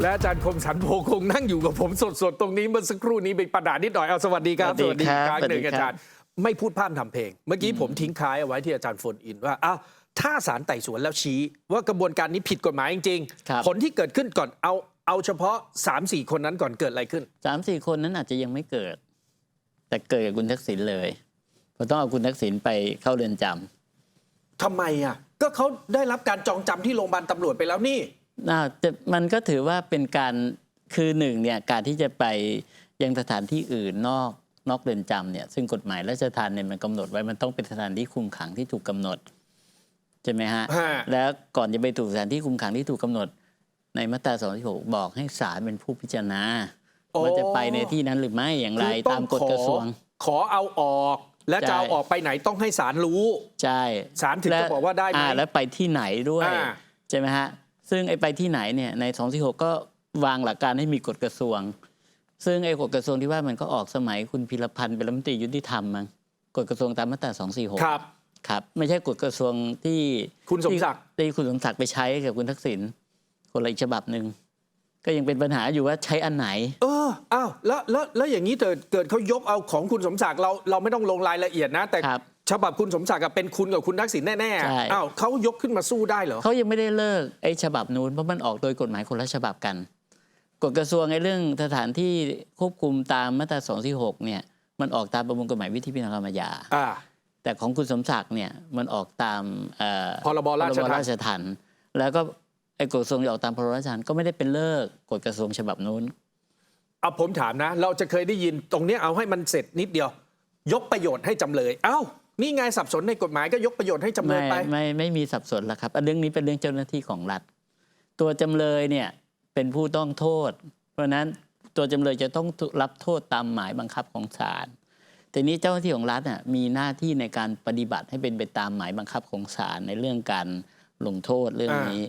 และอาจารย์คมสันโพคงนั่งอยู่กับผมสดๆ ตรงนี้เมื่อสักครู่นี้เป็นปัญหานิดหน่อยเอาสวัสดีครับสวัสดีครับอีกครั้งหนึ่งสวัสดีครับอาจารย์ไม่พูดพร่ำทำเพลง เมื่อกี้ผมทิ้งท้ายเอาไว้ที่อาจารย์โฟนอินว่าอ้าวถ้าศาลไต่สวนแล้วชี้ ว่ากระบวนการนี้ผิดกฎหมายจริงครับๆผลที่เกิดขึ้นก่อนเอาเอาเฉพาะ 3 4 คนนั้นก่อนเกิดอะไรขึ้นสามสี่คนนั้นอาจจะยังไม่เกิด แต่เกิดกับคุณทักษิณเลยเพราะต้องเอาคุณทักษิณไปเข้าเรือนจำทำไมอะก็เขาได้รับการจองจำที่โรงพยาบาลตำรวจไปแล้วนี่น่าจะ มันก็ถือว่าเป็นการคือหนึ่งเนี่ยการที่จะไปยังสถานที่อื่นนอกนอกเรือนจำเนี่ยซึ่งกฎหมายราชทานเนี่ยมันกำหนดไว้มันต้องเป็นสถานที่คุมขังที่ถูกกำหนดใช่ไหมฮะฮะแล้วก่อนจะไปถูกสถานที่คุมขังที่ถูกกำหนด ในมาตรา246บอกให้ศาลเป็นผู้พิจารณาโอ้ว่าจะไปในที่นั้นหรือไม่อย่างไรคือต้ตาองมกฎกระทรวง ขอเอาออกและจะเอาใช่ออกไปไหนต้องให้ศาลรู้ ใช่ศาลถึงจะบอกว่าได้ไหมอ่แล้วไปที่ไหนด้วยอ่าใช่ไหมฮะ ซึ่งไอ้ไปที่ไหนเนี่ยใน 246 ก็วางหลักการให้มีกฎกระทรวง ซึ่งไอ้กฎกระทรวงที่ว่ามันก็ออกสมัยคุณพิรพันธ์เป็นรัฐมนตรียุติธรรมมั้งกฎกระทรวงตามมาตรา 246 ครับ ครับ ไม่ใช่กฎกระทรวงที่คุณสมศักดิ์ที่ที่คุณสมศักดิ์ไปใช้กับคุณทักษิณคนละอีกฉบับหนึ่งก็ยังเป็นปัญหาอยู่ว่าใช้อันไหน เอออ้าวแล้วแล้วแล้วอย่างนี้เกิดเกิดเขายกเอาของคุณสมศักดิ์เราเราไม่ต้องลงรายละเอียดนะแต่ครับ ฉบับคุณสมศักดิ์อะเป็นคุณกับคุณทักษิณแน่ใช่ ๆอ้าวเขายกขึ้นมาสู้ได้เหรอ เขายังไม่ได้เลิกไอ้ฉบับนู้นเพราะมันออกโดยกฎหมายคนละฉบับกันกฎกระทรวงไอ้เรื่องสถานที่ควบคุมตามมาตรา246เนี่ยมันออกตามประมวลกฎหมายวิธีพิจารณาคดีอาญาอ่า แต่ของคุณสมศักดิ์เนี่ยมันออกตามเอ่อพรบราชทัณฑ์ราชทัณฑ์แล้วก็ไอ้กฎกระทรวงที่ออกตามพรบราชทัณฑ์ก็ไม่ได้เป็นเลิกกฎกระทรวงฉบับนู้น เอาผมถามนะ เราจะเคยได้ยินตรงเนี้ยเอาให้มันเสร็จนิดเดียว ยกประโยชน์ให้จำเลย เอ้า นี่ไงสับสนในกฎหมายก็ยกประโยชน์ให้จำเลไม่ยไป ไม่ไม่มีสับสนแล้วครับอันเรื่องนี้เป็นเรื่องเจ้าหน้าที่ของรัฐ ตัวจำเลยเนี่ยเป็นผู้ต้องโทษ เพราะฉะนั้นตัวจำเลยจะต้องรับโทษตามหมายบังคับของศาลทีนี้เจ้าหน้าที่ของรัฐน่ะมีหน้าที่ในการปฏิบัติให้เป็นไปตามหมายบังคับของศาลในเรื่องการลงโทษเรื่องนี้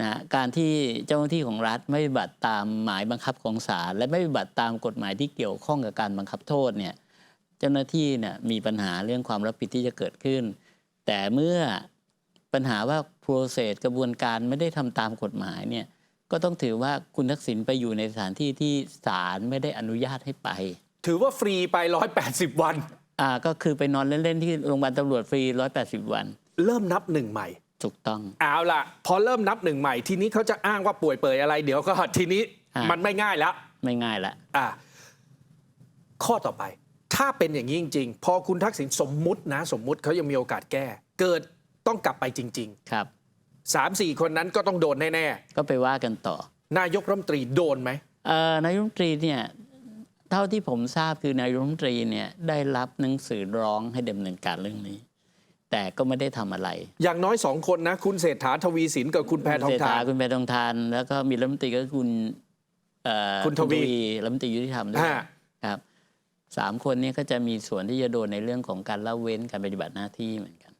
นะการที่เจ้าหน้าที่ของรัฐไม่ปฏิบัติตามหมายบังคับของศาลและไม่ปฏิบัติตามกฎหมายที่เกี่ยวข้องกับการบังคับโทษเนี่ยเจ้าหน้าที่เนี่ยมีปัญหาเรื่องความรับผิดที่จะเกิดขึ้น แต่เมื่อปัญหาว่า process กระบวนการไม่ได้ทำตามกฎหมายเนี่ยก็ต้องถือว่าคุณทักษิณไปอยู่ในสถานที่ที่ศาลไม่ได้อนุญาตให้ไป ถือว่าฟรีไป 180 วันอ่าก็คือไปนอนเล่น ๆ ที่โรงพยาบาลตำรวจฟรี 180 วัน เริ่มนับหนึ่งใหม่ถูกต้องเอาล่ะ พอเริ่มนับหนึ่งใหม่ ทีนี้เขาจะอ้างว่าป่วยเปื่อยอะไรเดี๋ยวก็ทีนี้อะมันไม่ง่ายแล้ว ไม่ง่ายละอะข้อต่อไป ถ้าเป็นอย่างนี้จริง ๆ พอคุณทักษิณสมมุตินะ สมมุติเขายังมีโอกาสแก้ เกิดต้องกลับไปจริงครับๆ3 4คนนั้นก็ต้องโดนแน่ ก็ไปว่ากันต่อๆ นายกรัฐมนตรีโดนไหม เอ่อนายกรัฐมนตรีเนี่ยเท่าที่ผมทราบคือนายกรัฐมนตรีเนี่ยได้รับหนังสือร้องให้ดำเนินการเรื่องนี้ แต่ก็ไม่ได้ทำอะไรอย่างน้อยสองคนนะ คุณเศรษฐาทวีสินกับคุณแพทองเศรษทาฐานคุณแพทองทาน แล้วก็มีรัฐมนตรีก็คือคุณเอ่อคุณทวีรัฐมนตรียุติธรรมด้วยฮะ ครับ สามคนนี้ก็จะมีส่วนที่จะโดนในเรื่องของการละเว้นการปฏิบัติหน้าที่เหมือนกัน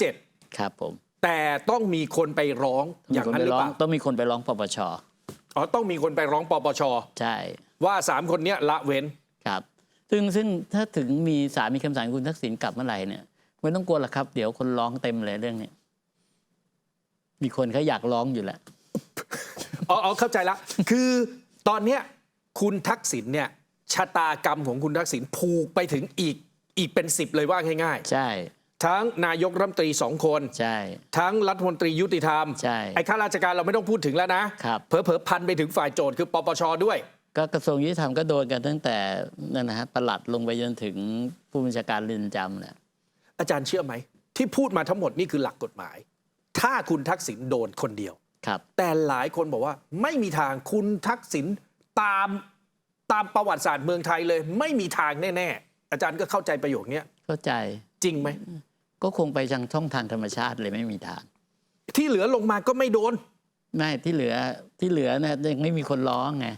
157ครับผม แต่ต้องมีคนไปร้องอย่างนั้นหรือร้อเปงล่าต้องมีคนไปร้องปปชอ๋อต้องมีคนไปร้องปปชใช่ว่าสามคนเนี้ยละเว้นครับ ซึ่งซึ่งถ้าถึงมีสารมีคำสั่งคุณทักษิณกลับเมื่อไหร่เนี่ยไม่ต้องกลัวหรอกครับ เดี๋ยวคนร้องเต็มเลยเรื่องเนี้ยมีคนเขาอยากร้องอยู่แหละอ๋ออ๋อเข้าใจละ คือตอนเนี้ยคุณทักษิณเนี่ย ชะตากรรมของคุณทักษิณผูกไปถึงอีกอีกเป็นสิบเลยว่าง่ายใช่ๆทั้งนายกรัฐมนตรีสองคน ใช่ ทั้งรัฐมนตรียุติธรรม ใช่ ไอ้ข้าราชการเราไม่ต้องพูดถึงแล้วนะครับ เผลอๆพันไปถึงฝ่ายโจทย์คือปปชด้วย ก็กระทรวงยุติธรรมก็โดนกันตั้งแต่นั่นนะฮะประหลัดลงไปจนถึงผู้บัญชาการเรือนจำแหละอาจารย์เชื่อไหม ที่พูดมาทั้งหมดนี่คือหลักกฎหมาย ถ้าคุณทักษิณโดนคนเดียว ครับ แต่หลายคนบอกว่าไม่มีทางคุณทักษิณตาม ตามประวัติศาสตร์เมืองไทยเลย ไม่มีทางแน่ๆ อาจารย์ก็เข้าใจประโยคเนี้ยเข้าใจจริงไหม ก็คงไปทางช่องทางธรรมชาติเลยไม่มีทาง ที่เหลือลงมาก็ไม่โดน ไม่ที่เหลือที่เหลือเนี่ยยังไม่มีคนร้องไง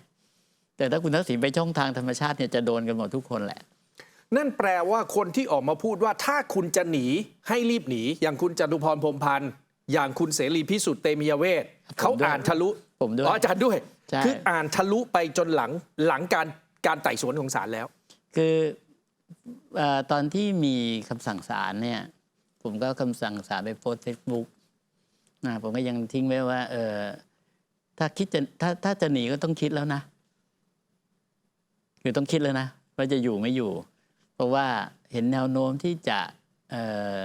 แต่ถ้าคุณทักษิณไปช่องทางธรรมชาติเนี่ยจะโดนกันหมดทุกคนแหละ นั่นแปลว่าคนที่ออกมาพูดว่าถ้าคุณจะหนีให้รีบหนี อย่างคุณจตุพรพรหมพันธ์อย่างคุณเสรีพิสุทธิ์เตมียเวทผมเขาด้วยอ่านทะลุ ผมด้วย อ๋ออาจารย์ด้วย ใช่ คืออ่านทะลุไปจนหลังหลังการการไต่สวนของศาลแล้ว คือเออตอนที่มีคำสั่งศาลเนี่ย ผมก็เอาคำสั่งศาลไปโพสเฟซบุ๊กนะผมก็ยังทิ้งไว้ว่า เออถ้าคิดจะถ้าถ้าจะหนีก็ต้องคิดแล้วนะ คือต้องคิดแล้วนะว่าจะอยู่ไม่อยู่ เพราะว่าเห็นแนวโน้มที่จะเอ่อ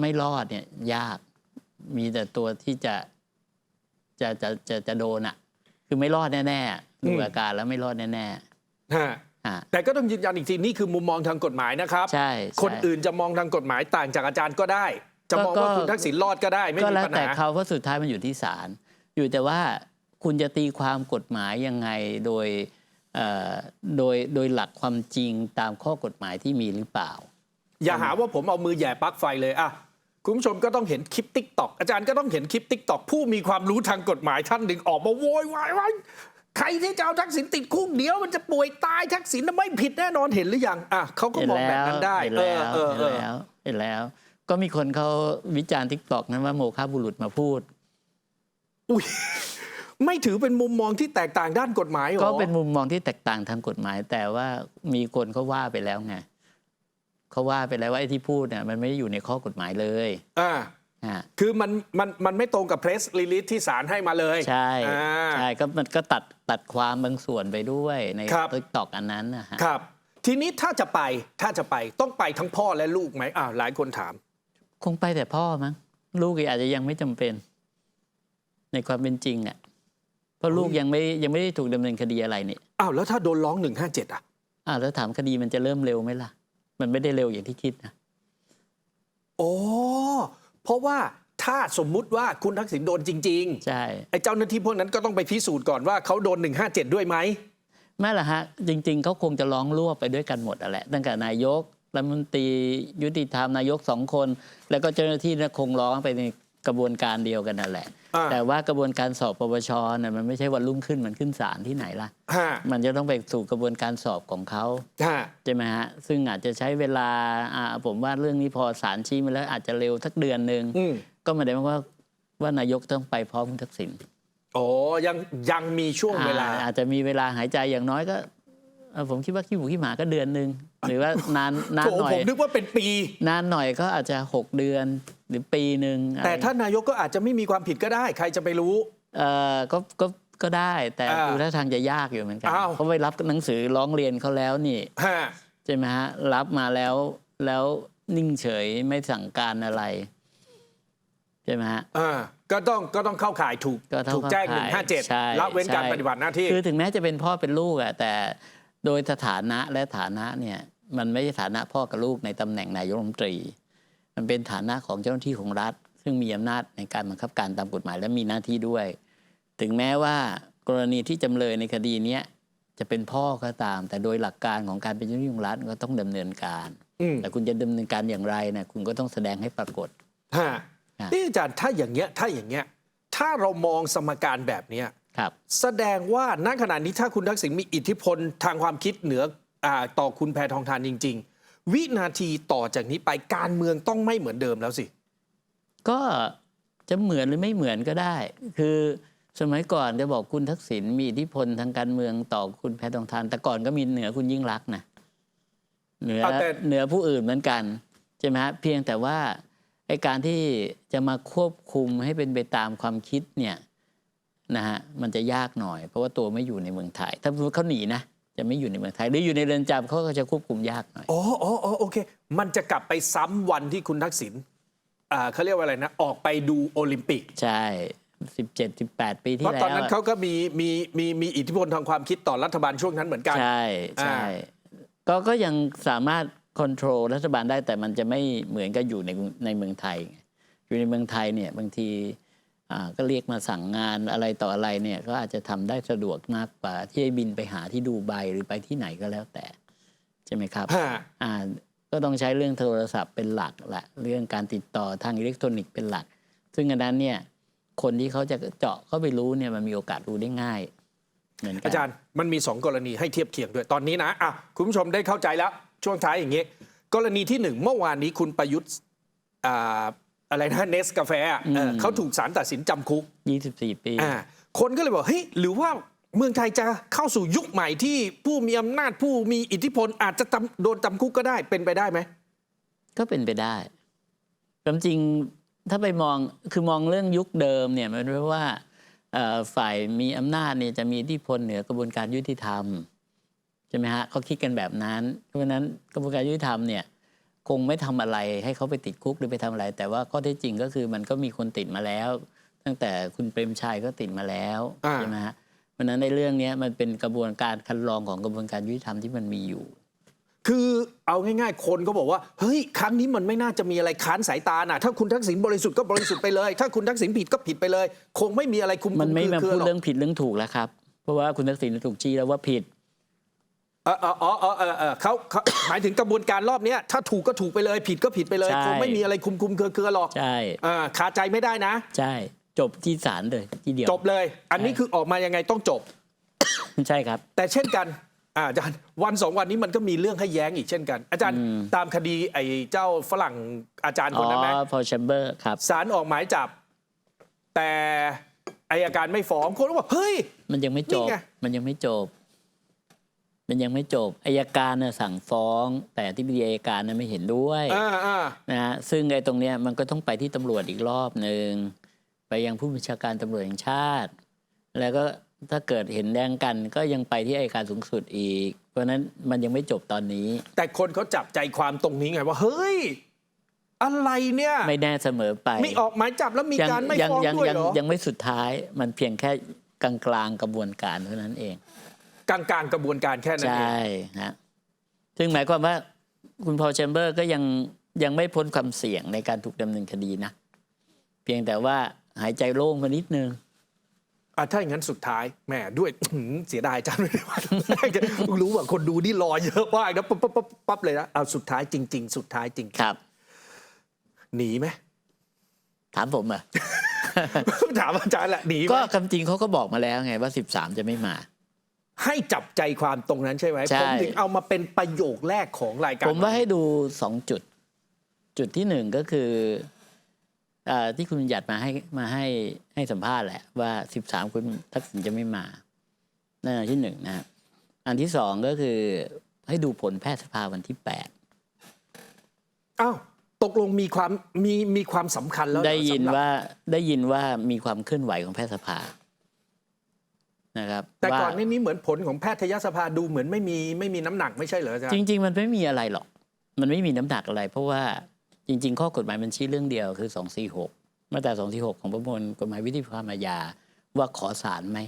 ไม่รอดเนี่ย ยากมีแต่ตัวที่จะ จะจะจะจะโดนอะ่ะ คือไม่รอดแน่ๆดูอาการแล้วไม่รอดแน่ฮะๆอะแต่ก็ต้องยืนยันอีกทีนี่คือมุมมองทางกฎหมายนะครับ ใช่คนใช่อื่นจะมองทางกฎหมายต่างจากอาจารย์ก็ได้ จะมองก็ว่าก็คุณทักษิณรอดก็ได้ ไม่ก็มีแล้วปัญแต่หา เขาเพราะสุดท้ายมันอยู่ที่ศาลอยู่แต่ว่าคุณจะตีความกฎหมายยังไงโดยเอ่อโดยโดยหลักความจริงตามข้อกฎหมายที่มีหรือเปล่า อย่าหาว่าผมเอามือแหย่ปลั๊กไฟเลยอะ คุณผู้ชมก็ต้องเห็นคลิปติ๊กตอกอาจารย์ก็ต้องเห็นคลิปติ๊กตอกผู้มีความรู้ทางกฎหมายท่านหนึ่งออกมาโวยวายว่าใครที่จะเอาทักษิณติดคุกเดี๋ยวมันจะป่วยตายทักษิณน่ะไม่ผิดแน่นอนเห็นหรือยังอะเขาก็เห็นมองแบแล้บวนั้นได้เห็นเอแล้อวเออเห็นเออแล้วเห็นแล้ว ก็มีคนเขาวิจารณ์ทิกตอกนั้นว่าโมฆะบุรุษมาพูด อุ้ยไม่ถือเป็นมุมมองที่แตกต่างด้านกฎหมายหรอก็เป็นมุมมองที่แตกต่างทางกฎหมาย แต่ว่ามีคนเขาว่าไปแล้วไง เขาว่าไปแล้วว่าไอ้ที่พูดเนี่ยมันไม่ได้อยู่ในข้อกฎหมายเลยอ่าอะคือมันมันมันไม่ตรงกับเพรสรีลิสที่ศาลให้มาเลยใช่อ่า ใช่ก็มันก็ตัดตัดความบางส่วนไปด้วยในครับทิกตอกอันนั้นนะฮะครับ ทีนี้ถ้าจะไปถ้าจะไปต้องไปทั้งพ่อและลูกไหมอ้าวหลายคนถาม คงไปแต่พ่อมั้งลูกอาจจะยังไม่จำเป็น ในความเป็นจริงอะเพราะลูกยังไม่ยังไม่ได้ถูกดำเนินคดีอะไรนี่อ้าวแล้วถ้าโดนร้องหนึ่งห้าเจ็ดอะ อ้าวแล้วถามคดีมันจะเริ่มเร็วไหมล่ะ มันไม่ได้เร็วอย่างที่คิดนะโอ้เพราะว่าถ้าสมมุติว่าคุณทักษิณโดนจริงใช่ๆไอ้เจ้าหน้าที่พวกนั้นก็ต้องไปพิสูจน์ก่อนว่าเขาโดน 157 ด้วยไหมไม่ล่ะฮะ จริง ๆเขาคงจะร้องรวบไปด้วยกันหมดอะแหละตั้งแต่นายกรัฐมนตรียุติธรรมนายกสองคน แล้วก็เจ้าหน้าที่เนี่ยคงร้องไปใน กระบวนการเดียวกันนั่นแหละ อ่า แต่ว่ากระบวนการสอบปปชเนี่ยมันไม่ใช่วันรุ่งขึ้นมันขึ้นศาลที่ไหนล่ะ ฮะมันจะต้องไปสู่กระบวนการสอบของเขาฮะ ใช่ไหมฮะซึ่งอาจจะใช้เวลาอ่าผมว่าเรื่องนี้พอศาลชี้มาแล้วอาจจะเร็วสักเดือนหนึ่งอืม ก็หมายถึงว่าว่านายกต้องไปพร้อมคุณทักษิณ โอ้ยังยังมีช่วงเวลา อ่อาจจะมีเวลาหายใจอย่างน้อยก็ เอ่อผมคิดว่าขี้หมูขี้หมาก็เดือนหนึ่งหรือว่านานนานโถหน่อยผมนึกว่าเป็นปี นานหน่อยก็อาจจะหกเดือนหรือปีหนึ่งอะไรแต่ท่านนายกก็อาจจะไม่มีความผิดก็ได้ ใครจะไปรู้ เออก็ก็ก็ได้แต่อ่าดูท่าทางจะยากอยู่เหมือนกันอ้าว เขาไปรับหนังสือร้องเรียนเขาแล้วนี่ ฮะใช่ไหมฮะ รับมาแล้วแล้วนิ่งเฉยไม่สั่งการอะไร ใช่ไหมฮะ อ่าก็ต้องก็ต้องเข้าข่ายถูกก็เท่าถูกแจ้ง เข้าข่ายใช่157ละเว้นการใช่ ปฏิบัติหน้าที่ คือถึงแม้จะเป็นพ่อเป็นลูกอะแต่ โดยสถานะและฐานะเนี่ยมันไม่ใช่ฐานะพ่อกับลูกในตำแหน่งนายกรัฐมนตรี มันเป็นฐานะของเจ้าหน้าที่ของรัฐ ซึ่งมีอำนาจในการบังคับการตามกฎหมายและมีหน้าที่ด้วย ถึงแม้ว่ากรณีที่จำเลยในคดีเนี้ยจะเป็นพ่อก็ตาม แต่โดยหลักการของการเป็นเจ้าหน้าที่ของรัฐก็ต้องดำเนินการอืมแต่คุณจะดำเนินการอย่างไรนะคุณก็ต้องแสดงให้ปรากฏฮะฮะนี่อาจารย์ถ้าอย่างเงี้ยถ้าอย่างเงี้ยถ้าเรามองสมการแบบเนี้ย ครับแสดงว่าณขณะนี้ถ้าคุณทักษิณมีอิทธิพลทางความคิดเหนืออาต่อคุณแพทองทานจริง ๆ วินาทีต่อจากนี้ไปการเมืองต้องไม่เหมือนเดิมแล้วสิ ก็จะเหมือนหรือไม่เหมือนก็ได้ คือสมัยก่อนจะบอกคุณทักษิณมีอิทธิพลทางการเมืองต่อคุณแพทองทานแต่ก่อนก็มีเหนือคุณยิ่งรักษณ์นะเหนือเอาแต่เหนือผู้อื่นเหมือนกันใช่ไหมฮะเพียงแต่ว่าไอการที่จะมาควบคุมให้เป็นไปตามความคิดเนี่ย นะฮะมันจะยากหน่อย เพราะว่าตัวไม่อยู่ในเมืองไทย ถ้าเขาหนีนะจะไม่อยู่ในเมืองไทยหรืออยู่ในเรือนจำเขาก็จะควบคุมยากหน่อยอ๋ออ๋ออ๋อโอเค มันจะกลับไปซ้ำวันที่คุณทักษิณอ่าเขาเรียกว่าอะไรนะ ออกไปดูโอลิมปิก ใช่สิบเจ็ดสิบแปดปีที่เพราะแล้วตอนนั้นอะเขาก็มีมีมีมีอิทธิพลทางความคิดต่อรัฐบาลช่วงนั้นเหมือนกัน ใช่ใช่อ่า ก็ก็ยังสามารถควบคุมรัฐบาลได้แต่มันจะไม่เหมือนกับอยู่ในในเมืองไทยไงอยู่ในเมืองไทยเนี่ยบางทีอ่า ก็เรียกมาสั่งงานอะไรต่ออะไรเนี่ยก็อาจจะทำได้สะดวกมากกว่าที่จะบินไปหาที่ดูไบหรือไปที่ไหนก็แล้วแต่ ใช่ไหมครับฮะอ่าก็ต้องใช้เรื่องโทรศัพท์เป็นหลักแหละเรื่องการติดต่อทางอิเล็กทรอนิกส์เป็นหลัก ซึ่งอันนั้นเนี่ยคนที่เขาจะเจาะเข้าไปรู้เนี่ยมันมีโอกาสรู้ได้ง่ายเหมือนกัอาจารย์มันมีสองกรณีให้เทียบเคียงด้วยตอนนี้นะอะคุณผู้ชมได้เข้าใจแล้วช่วงท้ายอย่างนี้กรณีที่หนึ่งเมื่อวานนี้คุณประยุทธ์ อ่าอะไรนะเนสกาแฟอะเออเขาถูกศาลตัดสินจำคุก 24 ปีอ่าคนก็เลยบอกเฮ้ยหรือว่าเมืองไทยจะเข้าสู่ยุคใหม่ที่ผู้มีอำนาจผู้มีอิทธิพลอาจจะจำโดนจำคุกก็ได้เป็นไปได้ไหม ก็เป็นไปได้ความจริงถ้าไปมองคือมองเรื่องยุคเดิมเนี่ยมันเพราะว่าเอ่อฝ่ายมีอำนาจเนี่ยจะมีอิทธิพลเหนือกระบวนการยุติธรรมใช่ไหมฮะเขาคิดกันแบบนั้น เพราะฉะนั้นกระบวนการยุติธรรมเนี่ย คงไม่ทำอะไรให้เขาไปติดคุกหรือไปทำอะไร แต่ว่าข้อเท็จจริงก็คือมันก็มีคนติดมาแล้ว ตั้งแต่คุณเปรมชัยก็ติดมาแล้วอ่าใช่ไหมฮะเพราะฉะนั้นในเรื่องเนี้ยมันเป็นกระบวนการคัดลองของกระบวนการยุติธรรมที่มันมีอยู่ คือเอาง่ายๆ คนก็บอกว่าเฮ้ยครั้งนี้มันไม่น่าจะมีอะไรค้านสายตาน่ะถ้าคุณทักษิณบริสุทธิ์ก็บริสุทธิ์ไปเลย ถ้าคุณทักษิณผิดก็ผิดไปเลย คงไม่มีอะไรคุมมันไม่มาคุพูดหรอกเรื่องผิดเรื่องถูกแล้วครับ เพราะว่าคุณทักษิณถูกชี้แล้วว่าผิด เออเอออ๋อเออเออเออเขาเขาหมายถึงกระบวนการรอบเนี้ยถ้าถูกก็ถูกไปเลย ผิดก็ผิดไปเลย ใช่ คงไม่มีอะไรคุมคุมเครือเครือหรอกใช่ อ่าคาใจไม่ได้นะ ใช่ จบที่ศาลเลยทีเดียว จบเลย อันนี้ใช่ คือออกมายังไงต้องจบ ใช่ครับ แต่เช่นกันอาอาจารย์วันสองวันนี้มันก็มีเรื่องให้แย้งอีกเช่นกัน อาจารย์อืมตามคดีไอ้เจ้าฝรั่งอาจารย์คอ๋นอนั้นไหมพอแชมเบอร์ครับ ศาลออกหมายจับ แต่อายการไม่ฟ้องคนก็บอกเฮ้ย มันยังไม่จบนี่ไง มันยังไม่จบ มันยังไม่จบอายการน่ะสั่งฟ้อง แต่ที่ปดีอายการน่ะไม่เห็นด้วยอ่าอ่านะฮะซึ่งไอ้ตรงเนี้ยมันก็ต้องไปที่ตำรวจอีกรอบหนึ่งไปยังผู้บัญชาการตำรวจแห่งชาติ แล้วก็ถ้าเกิดเห็นแย้งกันก็ยังไปที่อัยการสูงสุดอีก เพราะฉะนั้นมันยังไม่จบตอนนี้ แต่คนเขาจับใจความตรงนี้ไงว่า เฮ้ย อะไรเนี่ยไม่แน่เสมอไปมีออกหมายจับแล้วมียัการไม่ยัฟ้องยัด้วยยัเหรอ ยังไม่สุดท้ายมันเพียงแค่กลางกลางๆกระบวนการเท่านั้นเอง กลางกลางๆกระบวนการแค่นั้นใชเอง่ฮะซึ่งหมายความว่าคุณพอลแชมเบอร์ก็ยังยังไม่พ้นความเสี่ยงในการถูกดำเนินคดีนะ เพียงแต่ว่าหายใจโล่งมานิดนึงอะถ้าอย่างนั้นสุดท้ายแหมด้วยอื้อหือเสียดายจังเลยว่ารู้ว่าคนดูนี่รอเยอะมากนะปั๊บปั๊บปั๊บปั๊บเลยนะเอาสุดท้ายจริง ๆ สุดท้ายจริงครับ หนีไหมถามผมเหรอะถามอาจารย์แหละหนีไหมก็คำจริงเขาก็บอกมาแล้วไงว่า13จะไม่มา ให้จับใจความตรงนั้นใช่ไหมใช่ ผมถึงเอามาเป็นประโยคแรกของรายการผมว่าให้ดูสองจุด จุดที่หนึ่งก็คืออาที่คุณบัญญัติมาให้มาให้ให้สัมภาษณ์แหละว่าสิบสามคุณทักษิณจะไม่มานั่นอันที่หนึ่งนะฮะอันที่สองก็คือให้ดูผลแพทยสภาวันที่แปดอ้าวตกลงมีความมีมีความสำคัญแล้วเหรอได้ยินสำหรับว่าได้ยินว่ามีความเคลื่อนไหวของแพทยสภา นะครับแต่ว่าก่อนหนี้นี้เหมือนผลของแพทยสภาดูเหมือนไม่มีไม่มีน้ำหนักไม่ใช่เหรออาจารย์ จริง ๆ มันไม่มีอะไรหรอก มันไม่มีน้ำหนักอะไร เพราะว่าจริง ๆ ข้อกฎหมายมันชี้เรื่องเดียวคือ 246 มาตรา 246 ของประมวลกฎหมายวิธีความอาญาว่าขอสารไหม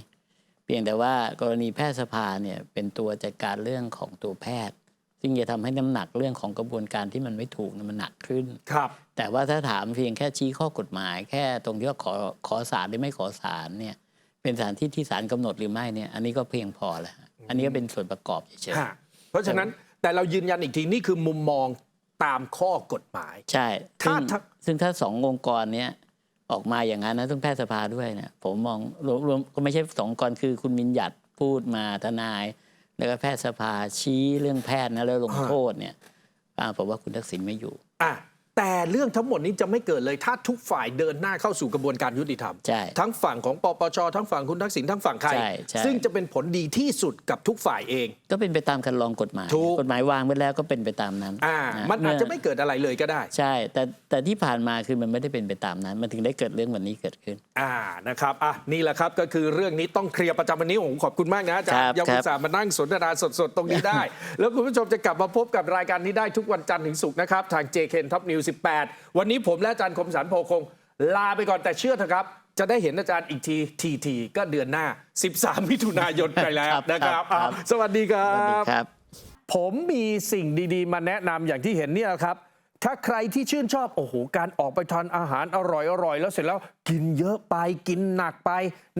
เพียงแต่ว่ากรณีแพทยสภาเนี่ยเป็นตัวจัดการเรื่องของตัวแพทย์ ซึ่งจะทำให้น้ำหนักเรื่องของกระบวนการที่มันไม่ถูกเนี่ยมันหนักขึ้น ครับ แต่ว่าถ้าถามเพียงแค่ชี้ข้อกฎหมาย แค่ตรงที่ว่าขอขอสารหรือไม่ขอสารเนี่ย เป็นสถานที่ที่ศาลกำหนดหรือไม่เนี่ยอันนี้ก็เพียงพอแล้วฮะอันนี้ก็เป็นส่วนประกอบเฉยฮะเพราะฉะนั้นแต่เรายืนยันอีกทีนี่คือมุมมองตามข้อกฎหมายๆใช่ถ้าซึ่งถ้าซึ่งถ้าสององค์กรเนี้ยออกมาอย่างนั้นนะต้องแพทยสภาด้วยเนี่ยผมมองรวมรวมก็ไม่ใช่สององค์กรคือคุณมินหยัดพูดมาทนาย แล้วก็แพทยสภาชี้เรื่องแพทย์นะแล้วลงโทษเนี่ยอ่าผมว่าคุณทักษิณไม่อยู่อะ แต่เรื่องทั้งหมดนี้จะไม่เกิดเลยถ้าทุกฝ่ายเดินหน้าเข้าสู่กระบวนการยุติธรรม ใช่ ทั้งฝั่งของปปช ทั้งฝั่งคุณทักษิณทั้งฝั่งใคร ใช่ใช่ ซึ่งจะเป็นผลดีที่สุดกับทุกฝ่ายเอง ก็เป็นไปตามคันลองกฎหมาย ถูก กฎหมายวางไว้แล้วก็เป็นไปตามนั้นอ่าะมันอาจจะเไม่เกิดอะไรเลยก็ได้ ใช่ แต่แต่ที่ผ่านมาคือมันไม่ได้เป็นไปตามนั้น มันถึงได้เกิดเรื่องวันนี้เกิดขึ้น อ่า นะครับ อะ นี่แหละครับ ก็คือเรื่องนี้ต้องเคลียร์ประจำวันนี้ผมขอบคุณมากนะอาจารครัย์บยังครัอุบตส่าห์มานั่งสนทนาสดๆ ตรงนี้ได้ แล้วคุณผู้ชมจะกลับมาพบกับรายการนี้ได้ทุกวันจันทร์ถึงศุกร์นะครับ ทาง JKN Top News 18 วันนี้ผมและอาจารย์คมสันโพคง ลาไปก่อนแต่เชื่อเถอะครับ จะได้เห็นอาจารย์อีกทีทีทีก็เดือนหน้า 13 มิถุนายนไปแล้วครับนะครับครับอะสวัสดีครัสวัสดีบ ครับ ผมมีสิ่งดีๆ มาแนะนำอย่างที่เห็นเนี่ยครับ ถ้าใครที่ชื่นชอบ โอ้โห การออกไปทานอาหารอร่อยๆ แล้วเสร็จแล้วกินเยอะไปกินหนักไป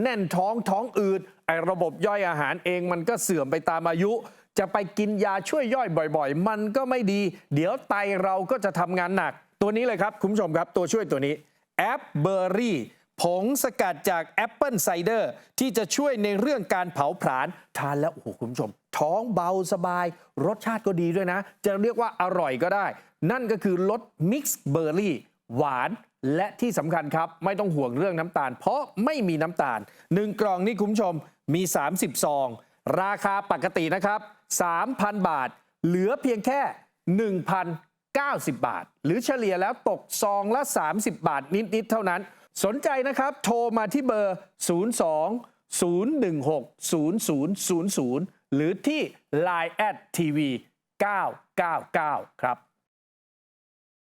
แน่นท้องท้องอืดไอระบบย่อยอาหารเองมันก็เสื่อมไปตามอายุ จะไปกินยาช่วยย่อยบ่อยๆ มันก็ไม่ดี เดี๋ยวไตเราก็จะทำงานหนัก ตัวนี้เลยครับคุณผู้ชมครับตัวช่วยตัวนี้แอปเบอร์รี่ผงสกัดจากแอปเปิลไซเดอร์ที่จะช่วยในเรื่องการเผาผลาญทานแล้วโอ้โหคุณผู้ชม ท้องเบาสบาย รสชาติก็ดีด้วยนะ จะเรียกว่าอร่อยก็ได้ นั่นก็คือรสมิกซ์เบอร์รี่หวานและที่สำคัญครับ ไม่ต้องห่วงเรื่องน้ำตาล เพราะไม่มีน้ำตาล 1 กล่องนี่คุณผู้ชมมี 30 ซอง ราคาปกตินะครับ 3,000 บาท เหลือเพียงแค่ 1,090 บาท หรือเฉลี่ยแล้วตกซองละ 30 บาทนิด ๆ เท่านั้น สนใจนะครับ โทรมาที่เบอร์ 02 016 0000 หรือที่ Line at tv 999 ครับ